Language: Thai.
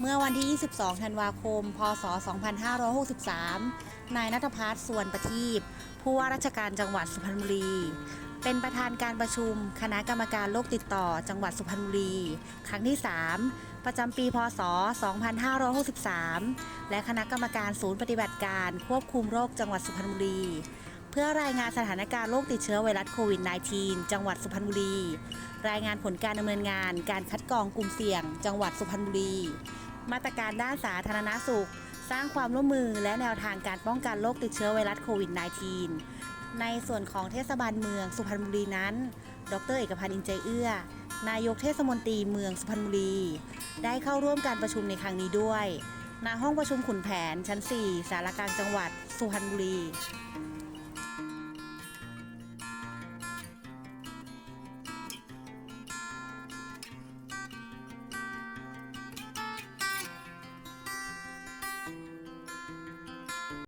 เมื่อวันที่ 22 ธันวาคม พศ 2563 นายนัทพัฒน์ส่วนประทีปผู้ว่าราชการจังหวัดสุพรรณบุรี เป็นประธานการประชุม คณะกรรมการโรคติดต่อจังหวัดสุพรรณบุรี ครั้งที่ 3 ประจำปี พศ 2563 และคณะกรรมการศูนย์ปฏิบัติการควบคุมโรคจังหวัดสุพรรณบุรี เพื่อรายงานสถานการณ์โรคติดเชื้อไวรัสโควิด -19 จังหวัดสุพรรณบุรี รายงานผลการดำเนินงานการคัดกรองกลุ่มเสี่ยง จังหวัดสุพรรณบุรี มาตรการด้านสาธารณสุข สร้างความร่วมมือและแนวทางการป้องกันโรคติดเชื้อไวรัสโควิด -19 ในส่วนของเทศบาลเมืองสุพรรณบุรีนั้น ดรเอกพันธ์อินใจเอื้อ นายกเทศมนตรีเมืองสุพรรณบุรี ได้เข้าร่วมการประชุมในครั้งนี้ด้วยณห้องประชุมขุนแผนชั้น 4 สารกลางจังหวัดสุพรรณบุรี